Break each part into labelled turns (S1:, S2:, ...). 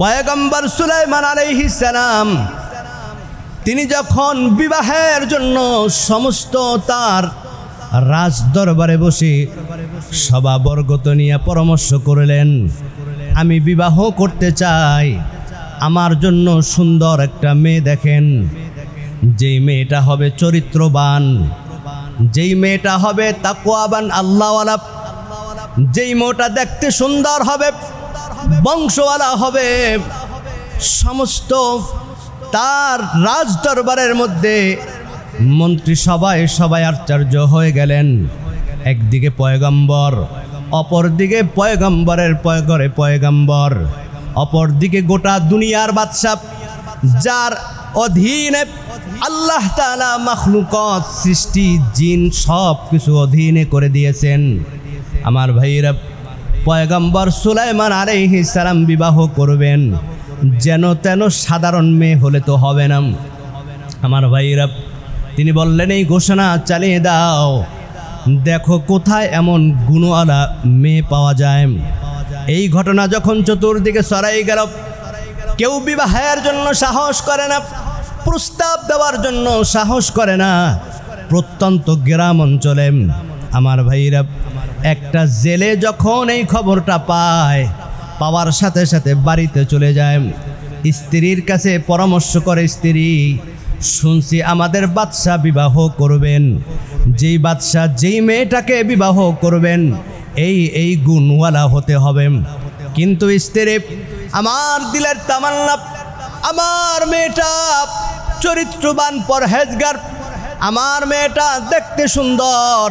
S1: পয়গম্বর সুলাইমান সালাম, তিনি যখন বিবাহের জন্য সমস্ত তার রাজ দরবারে বসে সভাবর্গত নিয়ে পরামর্শ করলেন, আমি বিবাহ করতে চাই। আমার জন্য সুন্দর একটা মেয়ে দেখেন। যেই মেয়েটা হবে চরিত্রবান, যেই মেয়েটা হবে তাকুয়াবান আল্লাহওয়ালা, যেই মেয়েটা দেখতে সুন্দর হবে বংশওয়ালা হবে। সমস্ত তার রাজ দরবারের মধ্যে মন্ত্রী সবাই সবাই হয়ে গেলেন। একদিকে পয়গম্বর, অপরদিকে পয়গম্বরের পয়গরে পয়গম্বর। অপরদিকে গোটা দুনিয়ার বাদশাহ, যার অধীনে আল্লাহ তালা মাখলুকত, সৃষ্টি, জিন সব কিছু অধীনে করে দিয়েছেন। আমার ভাইরা পয়গম্বর সুলাইমান আলাইহিস সালাম বিবাহ করবেন। যেন তেন সাধারণ মেয়ে হলে তো হবে না। আমার ভাইরা তিনি বললেন, এই ঘোষণা চালিয়ে দাও। দেখো কোথায় এমন গুণওয়ালা মেয়ে পাওয়া যায়। এই ঘটনা যখন চতুর্দিকে সরাই গেল, কেউ বিবাহের জন্য সাহস করে না, প্রস্তাব দেওয়ার জন্য সাহস করে না। প্রত্যন্ত গ্রাম অঞ্চলে, আমার ভাইরা একটা জেলে যখন এই খবরটা পায়, পাওয়ার সাথে সাথে বাড়িতে চলে যায়। স্ত্রীর কাছে পরামর্শ করে, স্ত্রী, শুনছি আমাদের বাদশাহ বিবাহ করবেন। যেই বাদশাহ যেই মেয়েটাকে বিবাহ করবেন, এই এই গুণওয়ালা হতে হবে। কিন্তু স্ত্রী, আমার দিলের তামান্না, আমার মেয়েটা চরিত্রবান পরহেজগার, আমার মেয়েটা দেখতে সুন্দর।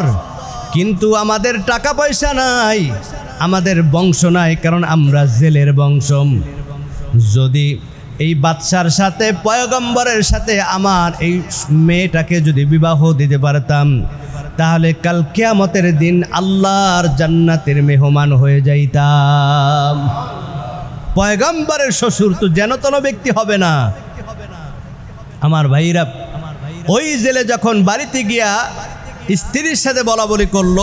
S1: কিন্তু আমাদের টাকা পয়সা নাই, আমাদের বংশ নাই, কারণ আমরা জেলের বংশ যদি এই বাচ্চার সাথে, পয়গম্বরের সাথে আমার এই মেয়েটাকে যদি বিবাহ দিতে পারতাম, তাহলে কাল কেয়ামতের দিন আল্লাহর জান্নাতের মেহমান হয়ে যাইতাম। পয়গম্বরের শ্বশুর তো যেন তেন ব্যক্তি হবে না। আমার ভাইরা, ওই জেলে যখন বাড়িতে গিয়া স্ত্রীর সাথে বলা বলি করল,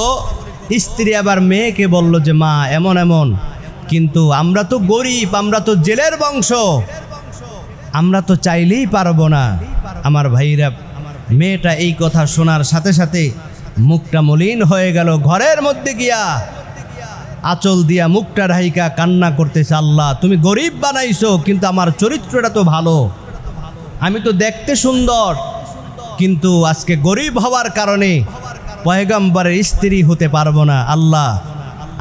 S1: স্ত্রী আবার মেয়েকে বলল যে, মা, এমন এমন। কিন্তু আমরা তো গরিব, আমরা তো জেলের বংশ। আমরা তো চাইলেই পারব না। আমার ভাইরা, মেয়েটা এই কথা শোনার সাথে সাথে মুখটা মলিন হয়ে গেল। ঘরের মধ্যে গিয়া আচল দিয়া মুখটা ঢাইকা কান্না করতেছে, আল্লাহ, তুমি গরিব বানাইছো, কিন্তু আমার চরিত্রটা তো ভালো। আমি তো দেখতে সুন্দর। কিন্তু আজকে গরিব হওয়ার কারণে পয়গম্বরের স্ত্রী হতে পারব না। আল্লাহ,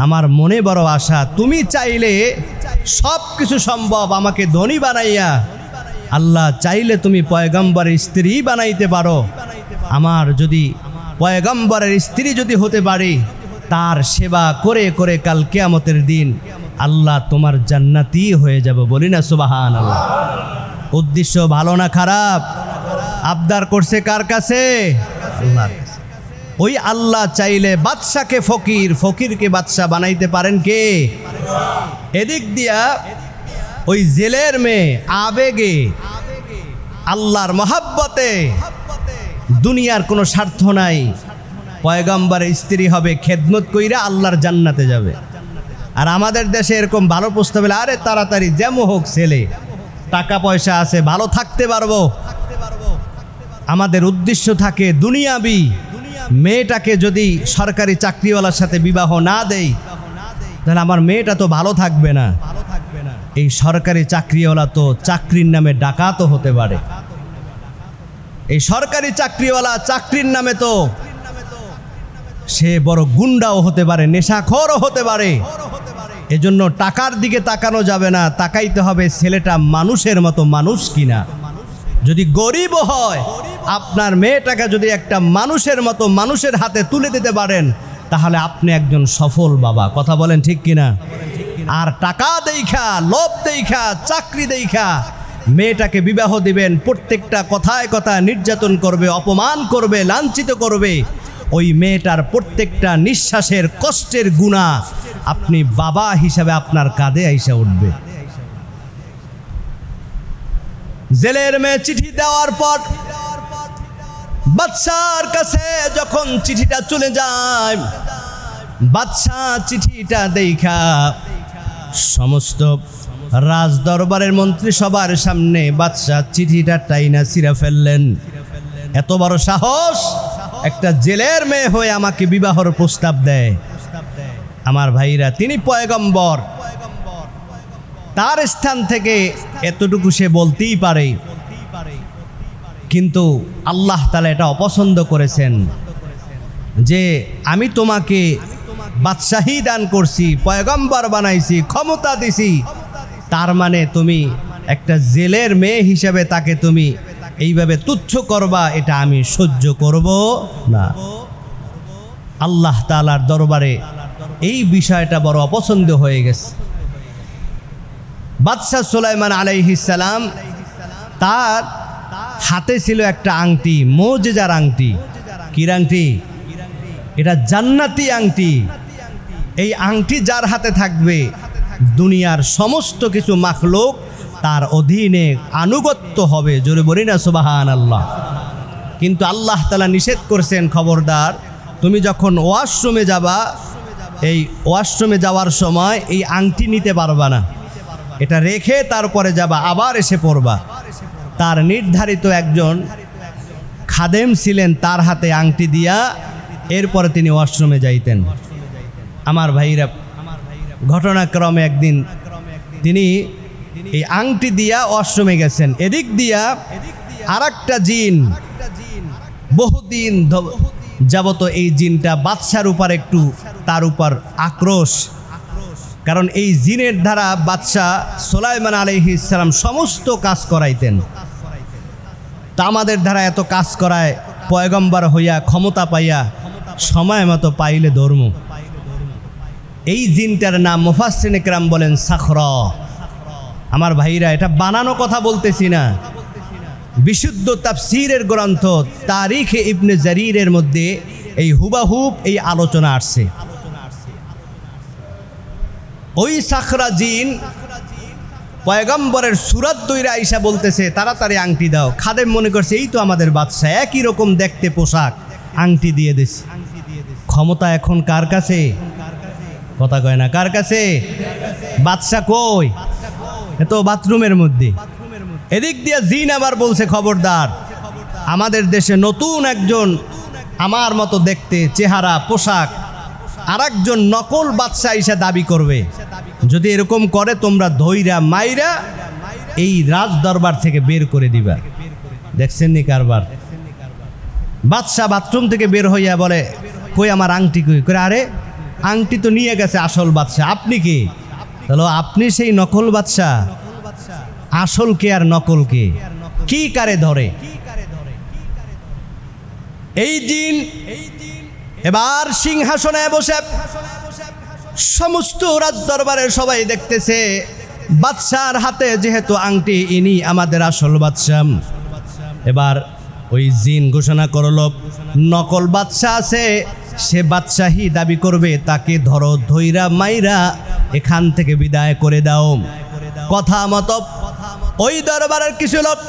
S1: আমার মনে বড় আশা, তুমি চাইলে সব কিছু সম্ভব আমাকে ধনী বানাইয়া, আল্লাহ চাইলে তুমি পয়গম্বরের স্ত্রী বানাইতে পারো। আমার যদি পয়গম্বরের স্ত্রী যদি হতে পারি, তার সেবা করে করে কাল কেয়ামতের দিন আল্লাহ তোমার জান্নাতি হয়ে যাব। বলি না সুবাহান আল্লাহ উদ্দেশ্য ভালো না খারাপ? আবদার করছে কার কাছে? আল্লাহর কাছে। ওই আল্লাহ চাইলে বাদশাকে ফকির, ফকিরকে বাদশাহ বানাইতে পারেন কে? এদিক দিয়া ওই জেলের মেয়ে আবেগে, আল্লাহর মহাব্বতে দুনিয়ার কোনো স্বার্থ নাই। পয়গম্বরের স্ত্রী হবে, খেদমত কইরা আল্লাহর জান্নাতে যাবে। আর আমাদের দেশে এরকম ভালো প্রস্তাব আরে তাড়াতাড়ি, যেমন হোক ছেলে, টাকা পয়সা আছে, ভালো থাকতে পারব। আমাদের উদ্দেশ্য থাকে দুনিয়াবি মেয়েটাকে যদি সরকারি চাকরিওয়ালার সাথে বিবাহ না দেই, তাহলে আমার মেয়েটা তো ভালো থাকবে না। এই সরকারি চাকরিওয়ালা তো চাকরির নামে ডাকাতও হতে পারে। এই সরকারি চাকরিওয়ালা চাকরির নামে তো সে বড় গুন্ডাও হতে পারে, নেশাখরও হতে পারে। এজন্য টাকার দিকে তাকানো যাবে না, তাকাইতে হবে ছেলেটা মানুষের মতো মানুষ কিনা। যদি গরিব হয় আপনার মেয়েটাকে যদি একটা মানুষের মতো মানুষের হাতে তুলে দিতে পারেন, তাহলে আপনি একজন সফল বাবা। কথা বলেন ঠিক কিনা? আর টাকা দেইখা, লোভ দেইখা, চাকরি দেইখা, মেয়েটাকে বিবাহ দিবেন, প্রত্যেকটা কথায় কথায় নির্যাতন করবে, অপমান করবে, লাঞ্ছিত করবে। ওই মেয়েটার প্রত্যেকটা নিঃশ্বাসের কষ্টের গুণা আপনি বাবা হিসাবে আপনার কাঁধে আইসা উঠবে। জেলের মেয়ে চিঠি দেওয়ার পর বাদশার কাছে যখন চিঠিটা চলে যায় বাদশাহ চিঠিটা দেখা। সমস্ত রাজ দরবারের মন্ত্রী সবার সামনে বাদশাহ চিঠিটা টাইনা ছিঁড়া ফেললেন। এত বড় সাহস, একটা জেলের মেয়ে হয়ে আমাকে বিবাহর প্রস্তাব দেয়। আমার ভাইরা, তিনি পয়গম্বর। তার স্থান থেকে এতটুকু সে বলতেই পারে। কিন্তু আল্লাহ তালা এটা অপছন্দ করেছেন। যে আমি তোমাকে বাদশাহী দান করছি, পয়গম্বর বানাইছি, ক্ষমতা দিছি, তার মানে তুমি একটা জেলের মেয়ে হিসেবে তাকে তুমি এইভাবে তুচ্ছ করবা, এটা আমি সহ্য করব না। আল্লাহ তালার দরবারে এই বিষয়টা বড় অপছন্দ হয়ে গেছে। বাদশাহ সুলাইমান আলাইহিসালাম তার হাতে ছিল একটা আংটি মোজেজার আংটি। কির আংটি? এটা জান্নাতি আংটি। এই আংটি যার হাতে থাকবে, দুনিয়ার সমস্ত কিছু মাখলোক তার অধীনে আনুগত্য হবে। জোরে বলি না সুবাহান আল্লাহ কিন্তু আল্লাহ তালা নিষেধ করছেন, খবরদার, তুমি যখন ওয়াশরুমে যাবা, এই ওয়াশরুমে যাওয়ার সময় এই আংটি নিতে পারবা না। এটা রেখে তারপরে যাবা, আবার এসে পড়বা। তার নির্ধারিত একজন খাদেম ছিলেন তার হাতে আংটি দিয়া এরপরে তিনি ওয়াশরুমে যাইতেন। আমার ভাইরা, ঘটনাক্রমে একদিন তিনি এই আংটি দিয়া ওয়াশরুমে গেছেন। এদিক দিয়া আর একটা জিন, বহুদিন যাবত এই জিনটা বাদশার উপর একটু তার উপর আক্রোশ। কারণ এই জিনের দ্বারা বাদশাহ সোলাইমান আলহি ইসলাম সমস্ত কাজ করাইতেন। তা আমাদের দ্বারা এত কাজ করায় পয়গম্বর হইয়া ক্ষমতা পাইয়া সময় মতো পাইলে ধর্ম। এই জিনটার নাম মুফাসিন একরাম বলেন সাখর। আমার ভাইরা, এটা বানানো কথা বলতেছি না। বিশুদ্ধ তাফসিরের গ্রন্থ তারিখ ইবনে জারিরের মধ্যে এই হুবাহুব এই আলোচনা আসছে। ওই সাখরা জিন পয়গম্বরের সুরাত দইরা আইসা বলতেছে, তাড়াতাড়ি আংটি দাও। খাদেম মনে করছে, এই তো আমাদের বাদশা একই রকম দেখতে পোশাক। আংটি দিয়ে দিস। ক্ষমতা এখন কার কাছে? কথা কয় না, কার কাছে? বাদশা কই? এ তো বাথরুমের মধ্যে। এদিক দিয়ে জিন আবার বলছে, খবরদার, আমাদের দেশে নতুন একজন আমার মতো দেখতে চেহারা, পোশাক আর একজন নকল বাদশাহ এসে দাবি করবে। যদি এরকম করে, তোমরা ধৈরা মাইরা এই রাজ দরবার থেকে বের করে দিবা। দেখছেন নি কারবার? বাদশাহ বাথরুম থেকে বের হইয়া বলে, কই আমার আংটি কই? করে আরে, আংটি তো নিয়ে গেছে আসল বাদশাহ। আপনি কি? তাহলে আপনি সেই নকল বাদশাহ। আসল কে আর নকল কে? কি কারে ধরে? এই দিন এবার সিংহাসনে বসে সমস্ত রাজ দরবারের সবাই দেখতেছে, বাদশার হাতে যেহেতু আংটি, ইনি আমাদের আসল বাদশাহ। এবার ওই জিন ঘোষণা করল, নকল বাদশাহ আছে, সে বাদশাহী দাবি করবে, তাকে ধরো, ধৈরা মাইরা এখান থেকে বিদায় করে দাও। কথা মতো ওই দরবারের কিছু লোক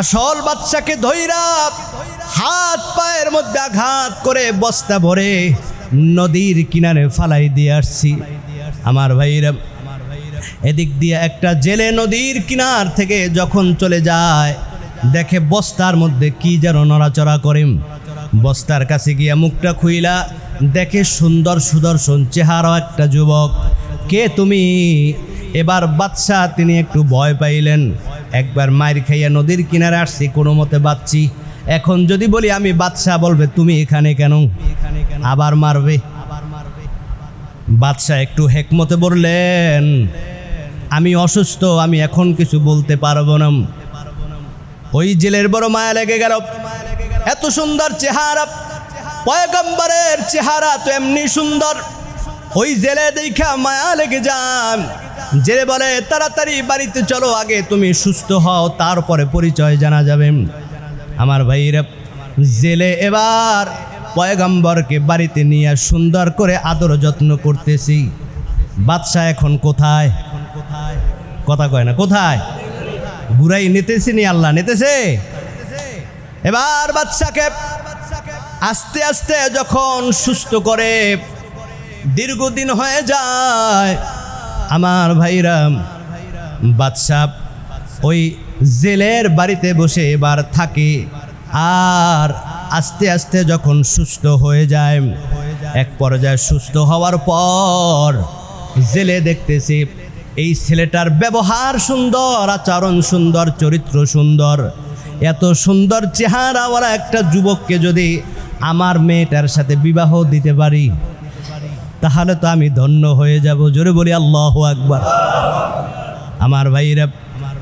S1: আসল বাচ্চাকে ধৈরা হাত পায়ের মধ্যে আঘাত করে বস্তা ভরে নদীর কিনারে ফালাই দিয়ে আসছি। আমার ভাইরা, এদিক দিয়ে একটা জেলে নদীর কিনার থেকে যখন চলে যায়, দেখে বস্তার মধ্যে কি যেন নড়াচড়া করে। বস্তার কাছে গিয়া মুখটা খুইলা, দেখে সুন্দর সুদর্শন চেহারা একটা যুবক। কে তুমি? এবার বাদশাহ তিনি একটু ভয় পাইলেন। একবার মায়ের খাইয়া নদীর কিনারে আসছি, কোনো মতে বাচ্চি এখন যদি বলি আমি বাদশাহ বলবে, তুমি এখানে কেন? আবার মারবে। বাদশাহ একটু হেকমতে বললেন, আমি অসুস্থ, আমি এখন কিছু বলতে পারব না। ওই জেলের বড় মায়া লেগে গেল। এত সুন্দর চেহারা, পয়গম্বরের চেহারা তো এমনি সুন্দর। ওই জেলে দেখা মায়া লেগে যান। জেলে বলে, তাড়াতাড়ি বাড়িতে চলো, আগে তুমি সুস্থ হও, তারপরে পরিচয় জানা যাবে। আমার ভাইরা জেলে এবার পয়গম্বরকে বাড়িতে নিয়ে সুন্দর করে আদর যত্ন করতেছি। বাদশাহ এখন কোথায়? কথা কয় না, কোথায়? বুড়াই নিতেছি নি আল্লাহ, নিতেছে? এবার বাচ্চাকে আস্তে আস্তে যখন সুস্থ করে দীর্ঘদিন হয়ে যায়, আমার ভাইরা, বাদশাহ ওই জেলের বাড়িতে বসে এবার থাকে। আর আস্তে আস্তে যখন সুস্থ হয়ে যায়, এক পর্যায়ে সুস্থ হওয়ার পর জেলে দেখতেছে এই ছেলেটার ব্যবহার সুন্দর, আচরণ সুন্দর, চরিত্র সুন্দর। এত সুন্দর চেহারাওয়ালা একটা যুবককে যদি আমার মেয়েটার সাথে বিবাহ দিতে পারি, তাহলে তো আমি ধন্য হয়ে যাব। জোরে বলি, আল্লাহ আকবার। আমার ভাইরা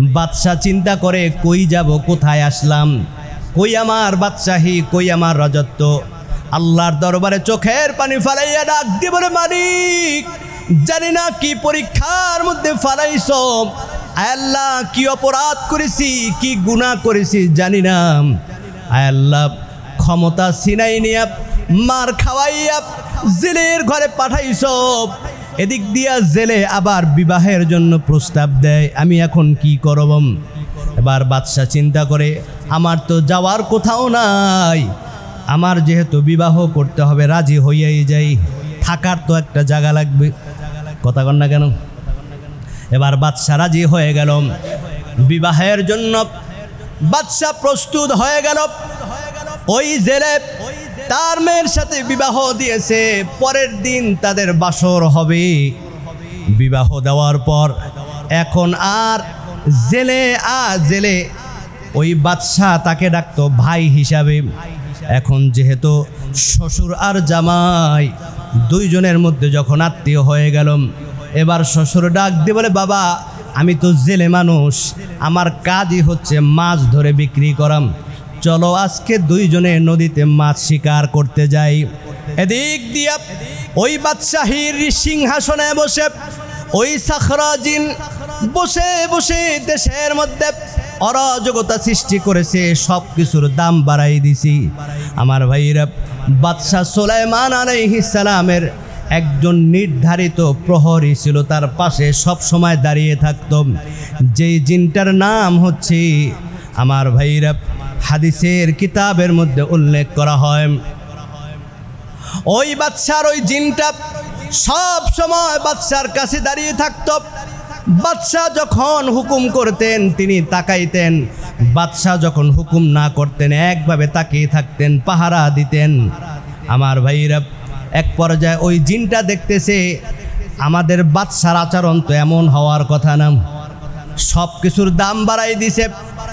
S1: বাদশাহ চিন্তা করে, কই যাব? কোথায় আসলাম? কই আমার বাদশাহী? কই আমার রাজত্ব? আল্লাহর দরবারে চোখের পানি ফালাইয়া ডাক দিয়ে বলে, মালিক, জানি না কি পরীক্ষার মধ্যে ফালাইছ। আল্লাহ, কি অপরাধ করেছি, কি গুনাহ করেছি জানি না। আল্লাহ, ক্ষমতা সিনাই নিয়া মার খাওয়াইয়া জেলের ঘরে পাঠাইছ। এদিক দিয়া জেলে আবার বিবাহের জন্য প্রস্তাব দেয়, আমি এখন কি করব? এবার বাদশাহ চিন্তা করে, আমার তো যাওয়ার কোথাও নাই। আমার যেহেতু বিবাহ করতে হবে, রাজি হইয়াই যাই। থাকার তো একটা জায়গা লাগবে। কথা কন না কেন? এবার বাদশাহ রাজি হয়ে গেল। বিবাহের জন্য বাদশাহ প্রস্তুত হয়ে গেল। ওই জেলে তার মেয়ের সাথে বিবাহ দিয়েছে, পরের দিন তাদের বাসর হবে। বিবাহ দেওয়ার পর এখন আর জেলে, আ জেলে ওই বাদশাহ তাকে ডাকতো ভাই হিসাবে। এখন যেহেতু শ্বশুর আর জামাই দুইজনের মধ্যে যখন আত্মীয় হয়ে গেল, এবার শ্বশুর ডাক দিয়ে বলে, বাবা, আমি তো জেলে মানুষ, আমার কাজই হচ্ছে মাছ ধরে বিক্রি করাম। চলো আজকে দুইজনে নদীতে মাছ শিকার করতে যাই। এদিক দিয়া ওই বাদশাহীর সিংহাসনে বসে, ওই সাখরাজিন বসে বসে দেশের মধ্যে অরাজকতা সৃষ্টি করেছে সব কিছুর দাম বাড়াই দিছি। আমার ভাইরা বাদশাহ সোলাইমান সালামের একজন নির্ধারিত প্রহরী ছিল, তার পাশে সব সময় দাঁড়িয়ে থাকত। যেই জিনটার নাম হচ্ছে, আমার ভাইরা হাদিসের কিতাবের মধ্যে উল্লেখ করা হয়। ওই বাচ্চার ওই জিনটা সব সময় বাচ্চার কাছে দাঁড়িয়ে থাকত। বাদশাহ যখন হুকুম করতেন, তিনি তাকাইতেন। বাদশাহ যখন হুকুম না করতেন, একভাবে তাকিয়ে থাকতেন, পাহারা দিতেন। আমার ভাইরা, এক পর্যায়ে ওই জিনটা দেখতেছে, আমাদের বাদশার আচরণ তো এমন হওয়ার কথা না। সব কিছুর দাম বাড়াই দিছে।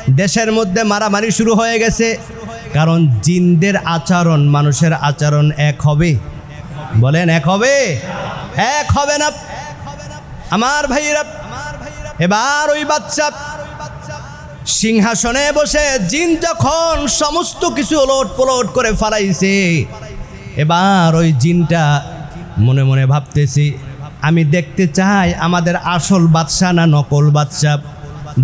S1: দেশের মধ্যে মারামারি শুরু হয়ে গেছে। কারণ জিনদের আচরণ, মানুষের আচরণ এক হবে। বলেন, এক হবে? এক হবে না। আমার ভাইরা এবার ওই বাচ্চা সিংহাসনে বসে জিন যখন সমস্ত কিছু ওলট পলট করে ফালাইছে, এবার ওই জিনটা মনে মনে ভাবতেছি, আমি দেখতে চাই আমাদের আসল বাদশা না নকল বাদশা?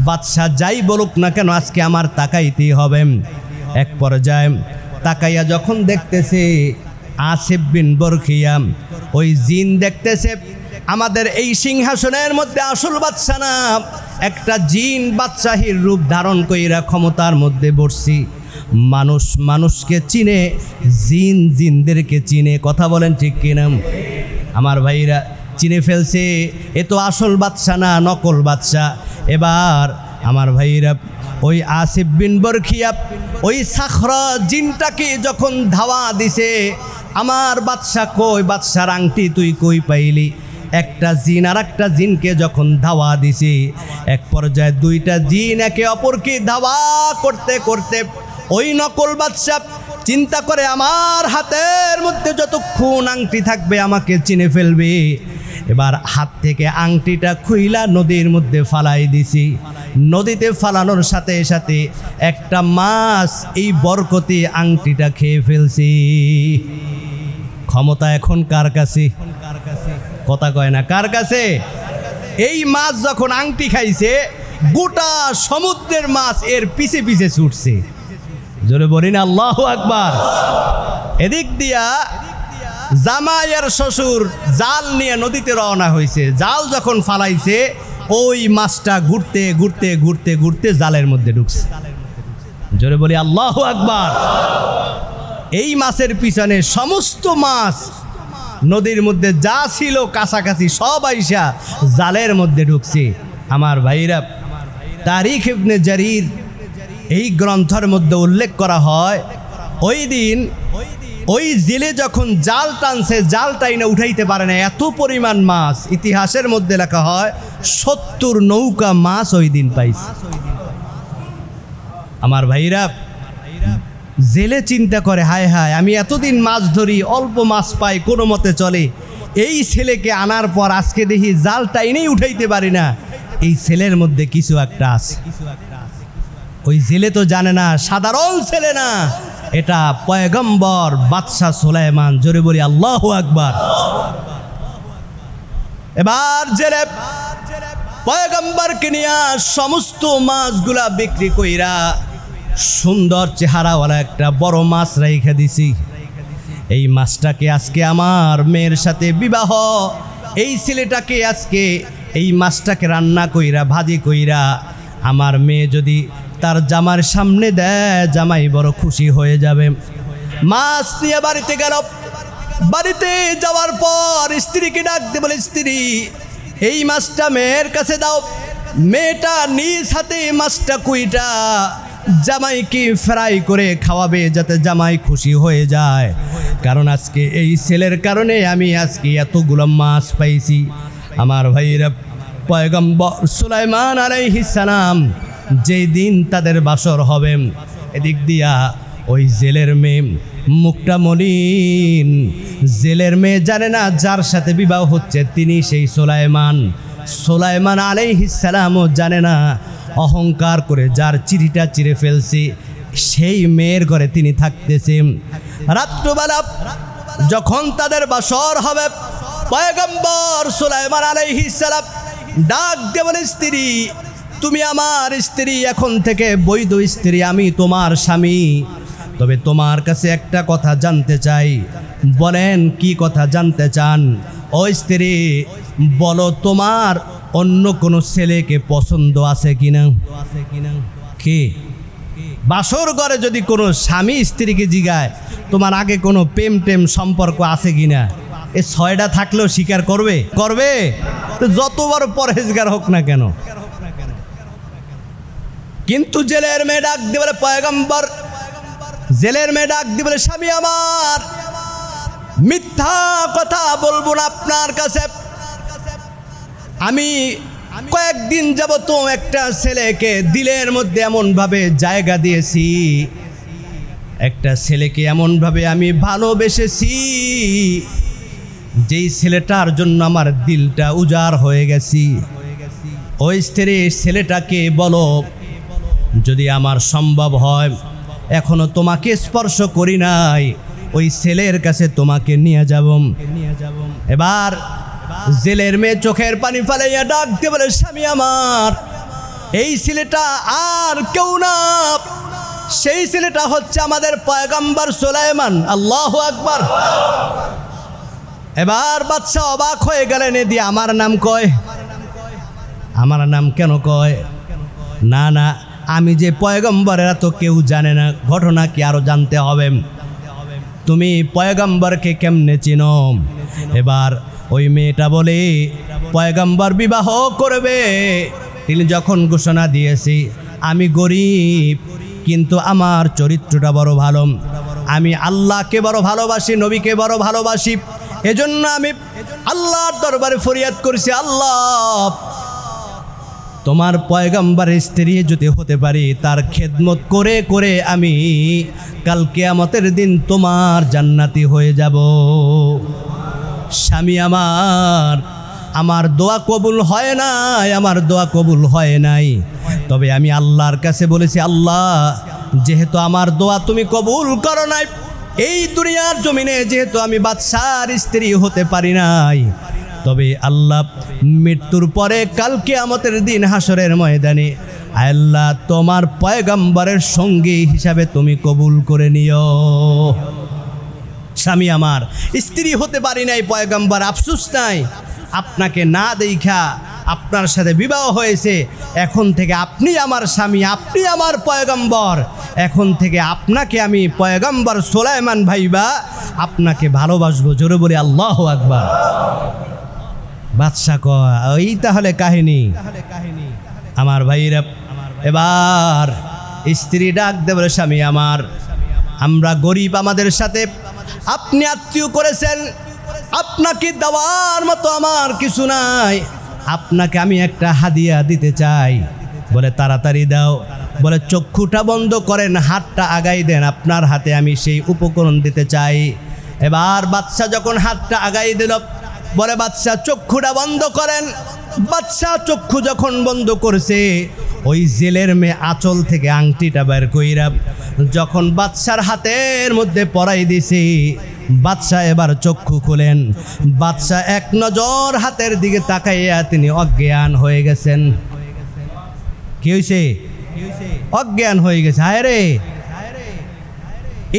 S1: বাদশা যাই বলুক না কেন, আজকে আমার তাকাইতেই হবে। এক পর্যায়ে তাকাইয়া যখন দেখতেছে আসিফ বিন বরখিয়াম ওই জিন দেখতেছে, আমাদের এই সিংহাসনের মধ্যে আসল বাদশা না, একটা জিন বাদশাহীর রূপ ধারণ কইরা ক্ষমতার মধ্যে বসছি। মানুষ মানুষকে চিনে, জিন জিনদেরকে চিনে, কথা বলেন ঠিক কিনা? আমার ভাইরা চিনে ফেলছে। এ তো আসল বাদশা না নকল বাদশা। এবার আমার ভাইরা, ওই আসিফ বিন বরখিয়া, ওই সাখরা জিনটাকে যখন ধাওয়া দিছে, আমার বাদশা কই, বাদশার আংটি তুই কই পাইলি? একটা জিন আর একটা জিনকে যখন ধাওয়া দিছি, এক পর্যায়ে দুইটা জিন একে অপরকে ধাওয়া করতে করতে ওই নকল বাদশাহ চিন্তা করে, আমার হাতের মধ্যে যত খুন আংটি থাকবে, আমাকে চিনে ফেলবে। এবার হাত থেকে আংটিটা খুইলা নদীর মধ্যে ফালাই দিছি। নদীতে ফালানোর সাথে সাথে একটা মাছ এই বরকতি আংটিটা খেয়ে ফেলছি। ক্ষমতা এখন কার কাছে? কথা কয় না, কার কাছে? এই মাছ যখন আংটি খাইছে, গোটা সমুদ্রের মাছ এর পিছে পিছে ছুটছে। জোরে বলি না আল্লাহ আকবার। এদিক দিয়া জামাইয়ের শ্বশুর জাল নিয়ে নদীতে রওনা হয়েছে। জাল যখন ফালাইছে, ওই মাছটা ঘুরতে ঘুরতে ঘুরতে ঘুরতে জালের মধ্যে ঢুকছে। জোরে বলি, আল্লাহ আকবার! এই মাছের পিছনে সমস্ত মাছ নদীর মধ্যে যা ছিল কাছাকাছি সব আইসা জালের মধ্যে ঢুকছে। আমার ভাইরা, তারিখ ইবনে জারির এই গ্রন্থের মধ্যে উল্লেখ করা হয়, ওই দিন ওই জেলে যখন জাল টানছে, জাল টাইনে উঠাইতে পারে না। এত পরিমাণ মাছ। ইতিহাসের মধ্যে লেখা হয়, সত্তর নৌকা মাছ ওই দিন পাইছে। আমার ভাইরা, জেলে চিন্তা করে, হায় হায়, আমি এতদিন মাছ ধরি, অল্প মাছ পাই, কোনো মতে চলে। এই ছেলেকে আনার পর আজকে দেখি জাল টাইনেই উঠাইতে পারি না। এই ছেলের মধ্যে কিছু একটা আছে। ওই জেলে তো জানে না, সাধারণ ছেলে না। এটা পয়গম্বর বাদশাহ সুলাইমান, জোরে বলি আল্লাহ আকবার। এবার জেলে পয়গম্বরকে নিয়ে সমস্ত মাছগুলা বিক্রি কইরা সুন্দর চেহারাওয়ালা একটা বড় মাছ রাইখা দিছি। এই মাছটাকে আজকে আমার মেয়ের সাথে বিবাহ, এই ছেলেটাকে আজকে এই মাছটাকে রান্না কইরা, ভাজি কইরা আমার মেয়ে যদি তার জামার সামনে দেয়, জামাই বড় খুশি হয়ে যাবে। মাছ নিয়ে বাড়িতে গেল। বাড়িতে যাওয়ার পর স্ত্রীকে ডাক দিয়ে বলে, স্ত্রী, এই মাছটা মেয়ের কাছে দাও। মেয়েটা নিজ হাতে মাছটা কুইটা। জামাইকে ফ্রাই করে খাওয়াবে যাতে জামাই খুশি হয়ে যায়। কারণ আজকে এই ছেলের কারণে আমি আজকে এতগুলো মাছ পাইছি। আমার ভাইরা পয়গম্বর সুলাইমান আলাইহিস সালাম যেই দিন তাদের বাসর হবে, এদিক দিয়া ওই জেলের মেয়ে মুখটা মলিন। জেলের মেয়ে জানে না যার সাথে বিবাহ হচ্ছে, তিনি সেই সোলাইমান সোলাইমান আলাইহিসালামও জানে না অহংকার করে যার চিঠিটা চিরে ফেলছে, সেই মেয়ের ঘরে তিনি থাকতেছেন রাত্রবেলা যখন তাদের বাসর হবে, পয়গম্বর সুলাইমান আলাইহিসালাম ডাক দিয়ে স্ত্রী তুমি আমার স্ত্রী, এখন থেকে বৈধ স্ত্রী, আমি তোমার স্বামী। তবে তোমার কাছে একটা কথা জানতে চাই। বলেন, কি কথা জানতে চান? ও স্ত্রী, বলো তোমার অন্য কোনো ছেলেকে পছন্দ আছে কিনা? কি? বাসর ঘরে যদি কোনো স্বামী স্ত্রীকে জিগায়, তোমার আগে কোনো প্রেম টেম সম্পর্ক আছে কিনা? এ ছয়টা থাকলেও স্বীকার করবে? করবে? তো যতবার পরহেজগার হোক না কেন? কিন্তু জেলের মেয়ে ডাক দিয়ে বলে, পয়গম্বর, জেলের মেয়ে ডাক দিয়ে বলে, স্বামী আমার, মিথ্যা কথা বলব না আপনার কাছে। আমি কয়েকদিন যাব তো একটা ছেলেকে দিলের মধ্যে এমনভাবে জায়গা দিয়েছি। একটা ছেলেকে এমনভাবে আমি ভালোবেসেছি, যেই ছেলেটার জন্য আমার দিলটা উজাড় হয়ে গেছি। ওই স্ত্রী ছেলেটাকে বলো যদি আমার সম্ভব হয়, এখনও তোমাকে স্পর্শ করি নাই, ওই ছেলের কাছে তোমাকে নিয়ে যাব। এবার জেলের মেয়ে চোখের পানি ফালাইয়া ডাক দিয়ে বলে, স্বামী আমার, এই ছেলেটা আর কেউ না। সেই ছেলেটা হচ্ছে আমাদের পয়গম্বর সোলাইমান। আল্লাহ আকবার। এবার বাচ্চা অবাক হয়ে গেলেন, এ দিয়ে আমার নাম কয়? আমার নাম কেন কয়? না না আমি যে পয়গম্বরেরা তো কেউ জানে না, ঘটনা কি আরও জানতে হবে? তুমি পয়গম্বরকে কেমনে চিনো? এবার ওই মেয়েটা বলে, পয়গম্বর বিবাহ করবে। তিনি যখন ঘোষণা দিয়েছি, আমি গরিব, কিন্তু আমার চরিত্রটা বড় ভালো। আমি আল্লাহকে বড় ভালোবাসি, নবীকে বড় ভালোবাসি। এজন্য আমি আল্লাহর দরবারে ফরিয়াদ করছি, আল্লাহ তোমার পয়গাম্বার স্ত্রী যদি হতে পারি, তার খেদমত করে করে আমি কাল কেয়ামতের দিন তোমার জান্নাতি হয়ে যাব। স্বামী আমার আমার দোয়া কবুল হয় নাই, আমার দোয়া কবুল হয় নাই। তবে আমি আল্লাহর কাছে বলেছি, আল্লাহ, যেহেতু আমার দোয়া তুমি কবুল করো নাই, এই দুনিয়ার জমিনে যেহেতু আমি বাদশার স্ত্রী হতে পারি নাই তবে আল্লাহ মৃত্যুর পরে কালকে আমাদের দিন হাসরের ময়দানে, আল্লাহ তোমার পয়গম্বরের সঙ্গী হিসাবে তুমি কবুল করে নিও। স্বামী আমার, স্ত্রী হতে পারি নাই, পয়গম্বর আফসুস নাই। আপনাকে না দেখা আপনার সাথে বিবাহ হয়েছে, এখন থেকে আপনি আমার স্বামী, আপনি আমার পয়গম্বর। এখন থেকে আপনাকে আমি পয়গম্বর সোলাইমান ভাইবা, আপনাকে ভালোবাসবো, জোরে বলে আল্লাহ আকবার। বাদশা কয়, ওই তাহলে কাহিনী। আমার ভাইরা এবার স্ত্রী ডাক দে বলে, স্বামী আমার, আমরা গরিব আমাদের সাথে। আপনি আত্মীয় করেছেন, আপনাকে দেওয়ার মতো আমার কিছু নাই। আপনাকে আমি একটা হাদিয়া দিতে চাই। বলে, তাড়াতাড়ি দাও। বলে, চক্ষুটা বন্ধ করেন, হাতটা আগাই দেন। আপনার হাতে আমি সেই উপকরণ দিতে চাই। এবার বাচ্চা যখন হাতটা আগাই দিল বলে বাচ্চা চক্ষুটা বন্ধ করেন। বাদশাহ চক্ষু যখন বন্ধ করছে, ওই জেলের মেয়ে আঁচল থেকে আংটিটা বের কইরা যখন বাচ্চার হাতের মধ্যে পরাই দিছি বাচ্চা এবার চক্ষু খুলেন। বাচ্চা এক নজর হাতের দিকে তাকাইয়া তিনি অজ্ঞান হয়ে গেছেন। কি হয়েছে অজ্ঞান হয়ে গেছে। হায় রে!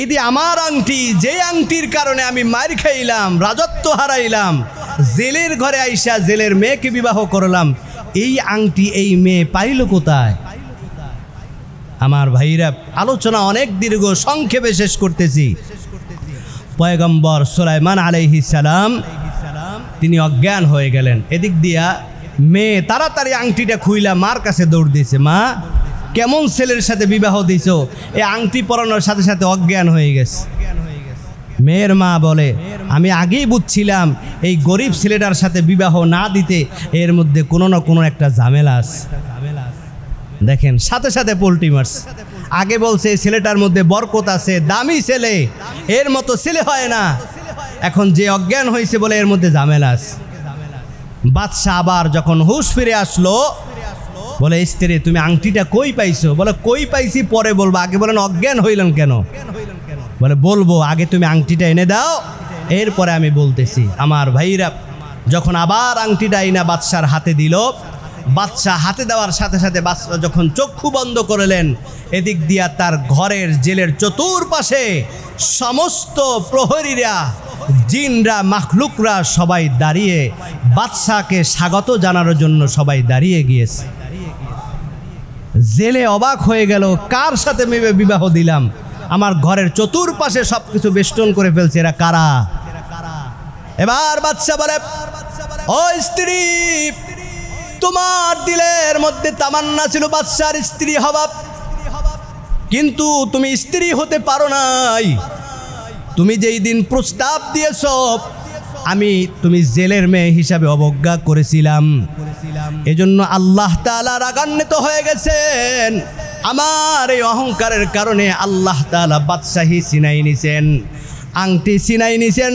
S1: এই আমার আংটি যে আংটির কারণে আমি মার খাইলাম, রাজত্ব হারাইলাম জেলের ঘরে আইসা জেলের মেয়েকে বিবাহ করলাম। এই আংটি, এই মেয়ে পাইল কোথায়? আমার ভাইরা, আলোচনা অনেক দীর্ঘ, সংক্ষেপে শেষ করতেছি। পয়গম্বর সুলাইমান আলাইহিস সালাম, তিনি অজ্ঞান হয়ে গেলেন। এদিক দিয়া মেয়ে তাড়াতাড়ি আংটিটা খুইলা মার কাছে দৌড় দিয়েছে মা, কেমন ছেলের সাথে বিবাহ দিছ? এই আংটি পরানোর সাথে সাথে অজ্ঞান হয়ে গেছে। মেয়ের মা বলে, আমি আগেই বুঝছিলাম এই গরিব ছেলেটার সাথে বিবাহ না দিতে এর মধ্যে কোনো না কোনো একটা ঝামেলা আছে। দেখেন, সাথে সাথে পোল্ট্রি মার্স আগে বলছে ছেলেটার মধ্যে বরকত আছে, দামি ছেলে, এর মতো ছেলে হয় না। এখন যে অজ্ঞান হয়েছে বলে এর মধ্যে ঝামেলা আছে। বাদশাহ আবার যখন হুশ ফিরে আসলো, বলে, স্ত্রী, তুমি আংটিটা কই পাইছো? বলে, কই পাইছি পরে বলব। আগে বলেন, অজ্ঞান হইলেন কেন? বলে, বলব, আগে তুমি আংটিটা এনে দাও। এরপরে আমি বলতেছি, আমার ভাইরা যখন আবার আংটিটা এনে বাদশার হাতে দিল বাদশা হাতে দেওয়ার সাথে সাথে বাদশা যখন চক্ষু বন্ধ করলেন, এদিক দিয়া তার ঘরের জেলের চতুর্পাশে সমস্ত প্রহরীরা, জিনরা, মাখলুকরা সবাই দাঁড়িয়ে বাদশাকে স্বাগত জানানোর জন্য সবাই দাঁড়িয়ে গিয়েছে। জেলে অবাক হয়ে গেল, কার সাথে মেয়ে বিবাহ দিলাম? আমার ঘরের চতুর্পাশে সব কিছু বেষ্টন করে ফেলছে। এরা কারা? এবার বাচ্চা বলে, ও স্ত্রী, তোমার দিলের মধ্যে তামান্না ছিল বাচ্চার স্ত্রী হবা কিন্তু তুমি স্ত্রী হতে পারো নাই। তুমি যেই দিন প্রস্তাব দিয়েছ, আমি তুমি জেলের মেয়ে হিসাবে অবজ্ঞা করেছিলাম। এজন্য আল্লাহ তাআলা রাগান্বিত হয়ে গেছেন। আমার এই অহংকারের কারণে আল্লাহ তালা বাদশাহী সিনাই নিছেন, আংটি সিনাই নিছেন।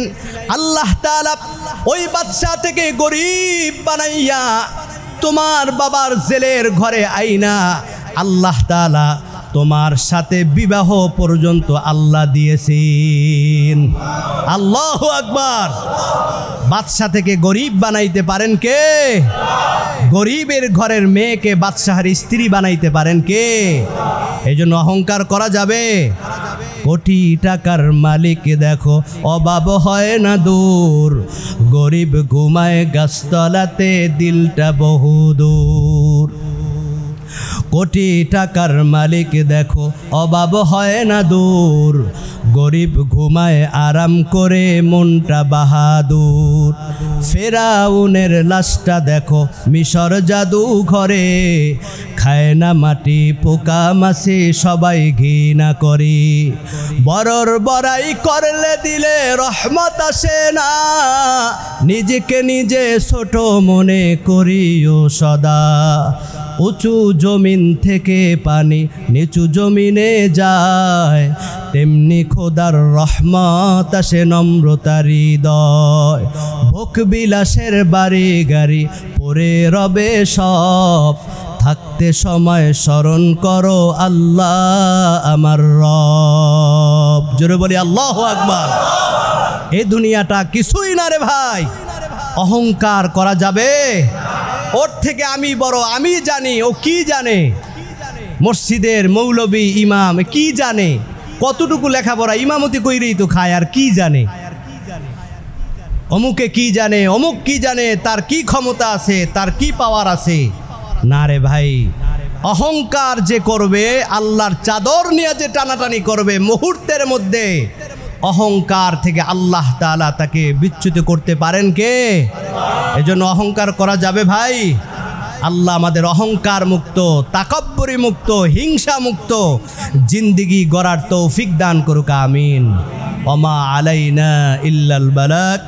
S1: আল্লাহ তালা ওই বাদশা থেকে গরিব বানাইয়া তোমার বাবার জেলের ঘরে আইনা আল্লাহ তাআলা তোমার সাথে বিবাহ পর্যন্ত আল্লাহ দিয়েছেন। আল্লাহ আকবার। বাদশা থেকে গরিব বানাইতে পারেন কে? গরিবের ঘরের মেয়েকে বাদশাহার স্ত্রী বানাইতে পারেন কে? এই জন্য অহংকার করা যাবে। কোটি টাকার মালিক দেখো, অভাব হয় না দূর। গরিব ঘুমায় গাছতলাতে, দিলটা বহু দূর কোটি টাকার মালিক দেখো, অভাব হয় না দূর। গরিব ঘুমায় আরাম করে মনটা বাহাদুর। ফেরাউনের লাশটা দেখো, মিশর জাদু ঘরে। খায় না মাটি, পোকা মাছে সবাই ঘৃণা করি। বরর বড়াই করলে দিলে রহমত আসে না। নিজেকে নিজে ছোট মনে করিও সদা। উঁচু জমিন থেকে পানি নিচু জমিনে যায়। তেমনি খোদার রহমত আসে নম্রতার হৃদয়। ভোগ বিলাসের বাড়ি গাড়ি পরে রবে সব। থাকতে সময় স্মরণ করো আল্লাহ আমার রব। জোরে বলি, আল্লাহ আকবার। এ দুনিয়াটা কিছুই না রে ভাই। অহংকার করা যাবে। ওর থেকে আমি বড়, আমি জানি, ও কি জানে? মসজিদের মৌলবী ইমাম কি জানে? কতটুকু লেখাপড়া ইমামতি কইরেই তো খায়, আর কি জানে? অমুকে কি জানে, অমুক কি জানে, তার কি ক্ষমতা আছে, তার কি পাওয়ার আছে? না রে ভাই, অহংকার যে করবে, আল্লাহর চাদর নিয়ে যে টানাটানি করবে মুহূর্তের মধ্যে অহংকার থেকে আল্লাহ তালা তাকে বিচ্যুত করতে পারেন কে? এজন্য অহংকার করা যাবে ভাই। আল্লাহ আমাদের অহংকার মুক্ত, তাকব্বরী মুক্ত, হিংসা মুক্ত, জিন্দিগি গড়ার তৌফিক দান করুক, আমিন। ওমা আলাইনা ইল্লাল বালাক।